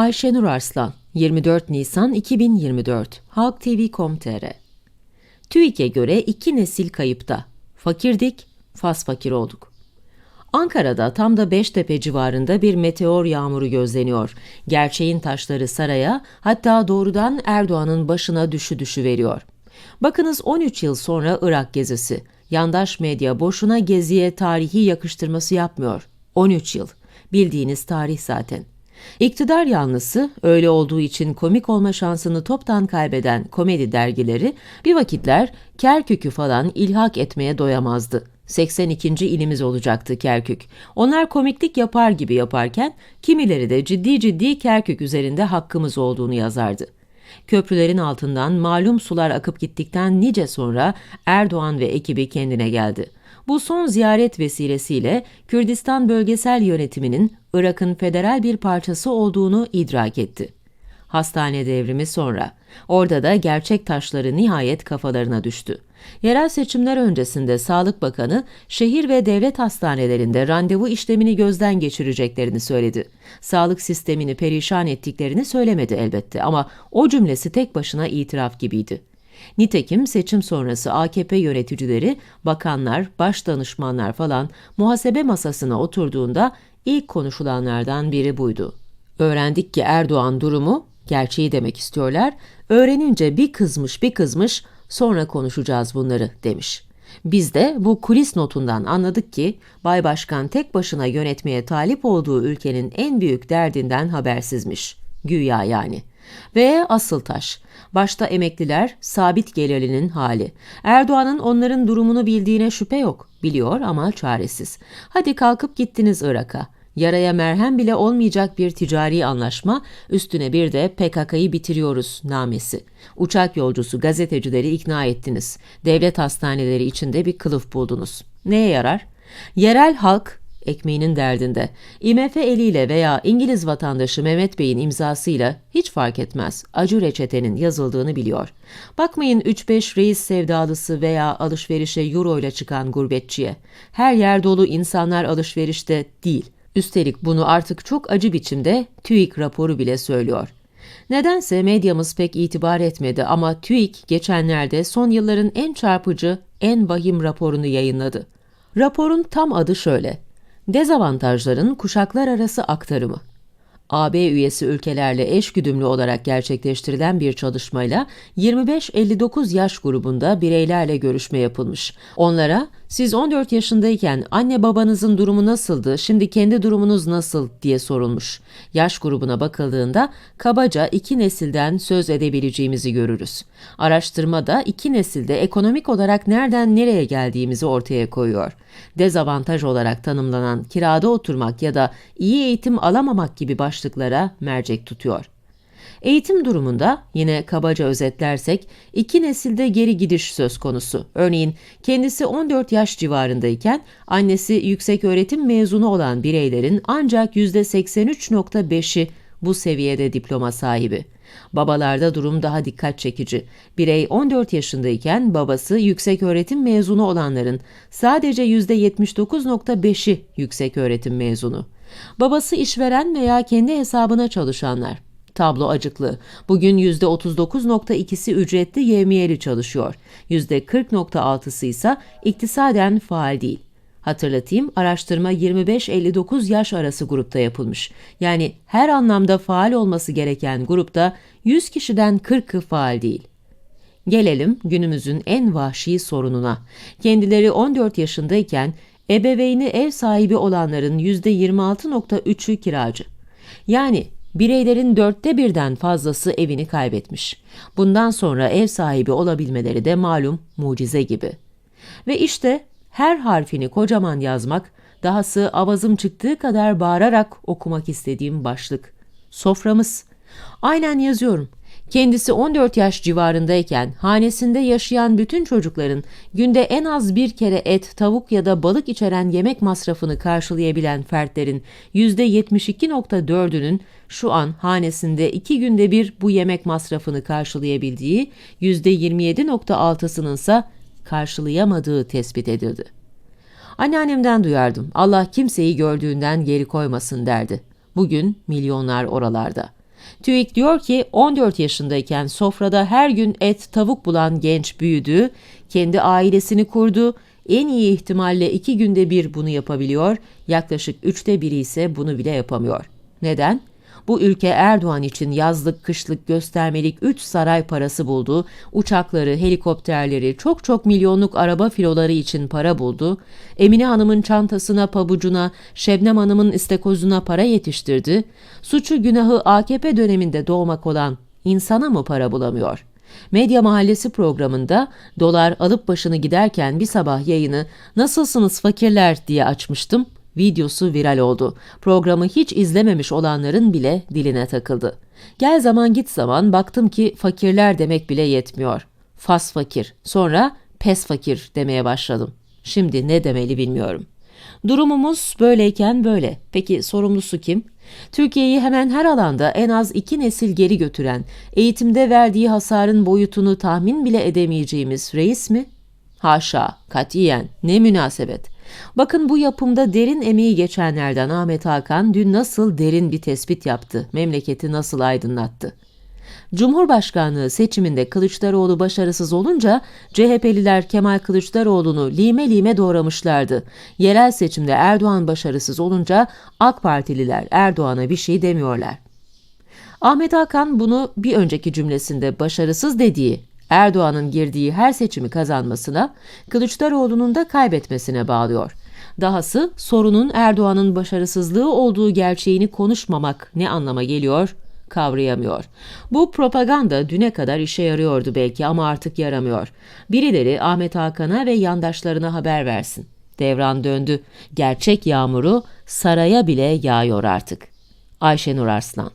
Ayşenur Arslan 24 Nisan 2024 Halk TV.com.tr TÜİK'e göre iki nesil kayıpta. Fakirdik, fas fakir olduk. Ankara'da tam da Beştepe civarında bir meteor yağmuru gözleniyor. Gerçeğin taşları saraya, hatta doğrudan Erdoğan'ın başına düşü düşü veriyor. Bakınız 13 yıl sonra Irak gezisi. Yandaş medya boşuna geziye tarihi yakıştırması yapmıyor. 13 yıl. Bildiğiniz tarih zaten. İktidar yanlısı, öyle olduğu için komik olma şansını toptan kaybeden komedi dergileri bir vakitler Kerkük'ü falan ilhak etmeye doyamazdı. 82. ilimiz olacaktı Kerkük. Onlar komiklik yapar gibi yaparken kimileri de ciddi ciddi Kerkük üzerinde hakkımız olduğunu yazardı. Köprülerin altından malum sular akıp gittikten nice sonra Erdoğan ve ekibi kendine geldi. Bu son ziyaret vesilesiyle Kürdistan bölgesel yönetiminin Irak'ın federal bir parçası olduğunu idrak etti. Hastane devrimi sonra. Orada da gerçek taşları nihayet kafalarına düştü. Yerel seçimler öncesinde Sağlık Bakanı şehir ve devlet hastanelerinde randevu işlemini gözden geçireceklerini söyledi. Sağlık sistemini perişan ettiklerini söylemedi elbette ama o cümlesi tek başına itiraf gibiydi. Nitekim seçim sonrası AKP yöneticileri, bakanlar, baş danışmanlar falan muhasebe masasına oturduğunda ilk konuşulanlardan biri buydu. Öğrendik ki Erdoğan durumu, gerçeği demek istiyorlar, öğrenince bir kızmış bir kızmış sonra konuşacağız bunları demiş. Biz de bu kulis notundan anladık ki Bay Başkan tek başına yönetmeye talip olduğu ülkenin en büyük derdinden habersizmiş. Güya yani. Ve asıl taş, başta emekliler sabit gelirlinin hali. Erdoğan'ın onların durumunu bildiğine şüphe yok. Biliyor ama çaresiz. Hadi kalkıp gittiniz Irak'a. Yaraya merhem bile olmayacak bir ticari anlaşma, üstüne bir de PKK'yı bitiriyoruz namesi. Uçak yolcusu gazetecileri ikna ettiniz. Devlet hastaneleri içinde bir kılıf buldunuz. Neye yarar? Yerel halk ekmeğinin derdinde. IMF eliyle veya İngiliz vatandaşı Mehmet Bey'in imzasıyla hiç fark etmez acı reçetenin yazıldığını biliyor. Bakmayın 3-5 reis sevdalısı veya alışverişe euro ile çıkan gurbetçiye. Her yer dolu insanlar alışverişte değil. Üstelik bunu artık çok acı biçimde TÜİK raporu bile söylüyor. Nedense medyamız pek itibar etmedi ama TÜİK geçenlerde son yılların en çarpıcı, en vahim raporunu yayınladı. Raporun tam adı şöyle. Dezavantajların kuşaklar arası aktarımı. AB üyesi ülkelerle eşgüdümlü olarak gerçekleştirilen bir çalışmayla 25-59 yaş grubunda bireylerle görüşme yapılmış. Onlara siz 14 yaşındayken anne babanızın durumu nasıldı, şimdi kendi durumunuz nasıl diye sorulmuş. Yaş grubuna bakıldığında kabaca iki nesilden söz edebileceğimizi görürüz. Araştırma da iki nesilde ekonomik olarak nereden nereye geldiğimizi ortaya koyuyor. Dezavantaj olarak tanımlanan kirada oturmak ya da iyi eğitim alamamak gibi başlıklara mercek tutuyor. Eğitim durumunda yine kabaca özetlersek iki nesilde geri gidiş söz konusu. Örneğin kendisi 14 yaş civarındayken annesi yüksek öğretim mezunu olan bireylerin ancak %83.5'i bu seviyede diploma sahibi. Babalarda durum daha dikkat çekici. Birey 14 yaşındayken babası yüksek öğretim mezunu olanların sadece %79.5'i yüksek öğretim mezunu. Babası işveren veya kendi hesabına çalışanlar. Tablo acıklı. Bugün %39.2'si ücretli yevmiyeli çalışıyor. %40.6'sı ise iktisaden faal değil. Hatırlatayım, araştırma 25-59 yaş arası grupta yapılmış. Yani her anlamda faal olması gereken grupta 100 kişiden 40'ı faal değil. Gelelim günümüzün en vahşi sorununa. Kendileri 14 yaşındayken ebeveyni ev sahibi olanların %26.3'ü kiracı. Yani Bireylerin dörtte birden fazlası evini kaybetmiş. Bundan sonra ev sahibi olabilmeleri de malum mucize gibi. Ve işte her harfini kocaman yazmak, dahası avazım çıktığı kadar bağırarak okumak istediğim başlık. Soframız. Aynen yazıyorum. Kendisi 14 yaş civarındayken hanesinde yaşayan bütün çocukların günde en az bir kere et, tavuk ya da balık içeren yemek masrafını karşılayabilen fertlerin %72.4'ünün şu an hanesinde iki günde bir bu yemek masrafını karşılayabildiği, %27.6'sının ise karşılayamadığı tespit edildi. Anneannemden duyardım. Allah kimseyi gördüğünden geri koymasın derdi. Bugün milyonlar oralarda. TÜİK diyor ki 14 yaşındayken sofrada her gün et tavuk bulan genç büyüdü, kendi ailesini kurdu, en iyi ihtimalle iki günde bir bunu yapabiliyor, yaklaşık üçte biri ise bunu bile yapamıyor. Neden? Bu ülke Erdoğan için yazlık, kışlık, göstermelik 3 saray parası buldu, uçakları, helikopterleri, çok çok milyonluk araba filoları için para buldu, Emine Hanım'ın çantasına, pabucuna, Şebnem Hanım'ın istekozuna para yetiştirdi, suçu günahı AKP döneminde doğmak olan insana mı para bulamıyor?'' Medya Mahallesi programında dolar alıp başını giderken bir sabah yayını "Nasılsınız fakirler?" diye açmıştım. Videosu viral oldu. Programı hiç izlememiş olanların bile diline takıldı. Gel zaman git zaman baktım ki fakirler demek bile yetmiyor. Fas fakir, sonra pes fakir demeye başladım. Şimdi ne demeli bilmiyorum. Durumumuz böyleyken böyle. Peki sorumlusu kim? Türkiye'yi hemen her alanda en az iki nesil geri götüren, eğitimde verdiği hasarın boyutunu tahmin bile edemeyeceğimiz reis mi? Haşa, katiyen, ne münasebet. Bakın bu yapımda derin emeği geçenlerden Ahmet Hakan dün nasıl derin bir tespit yaptı, memleketi nasıl aydınlattı. Cumhurbaşkanlığı seçiminde Kılıçdaroğlu başarısız olunca CHP'liler Kemal Kılıçdaroğlu'nu lime lime doğramışlardı. Yerel seçimde Erdoğan başarısız olunca AK Partililer Erdoğan'a bir şey demiyorlar. Ahmet Hakan bunu bir önceki cümlesinde başarısız dediği Erdoğan'ın girdiği her seçimi kazanmasına, Kılıçdaroğlu'nun da kaybetmesine bağlıyor. Dahası sorunun Erdoğan'ın başarısızlığı olduğu gerçeğini konuşmamak ne anlama geliyor? kavrayamıyor. Bu propaganda düne kadar işe yarıyordu belki ama artık yaramıyor. Birileri Ahmet Hakan'a ve yandaşlarına haber versin. Devran döndü. Gerçek yağmuru saraya bile yağıyor artık. Ayşenur Arslan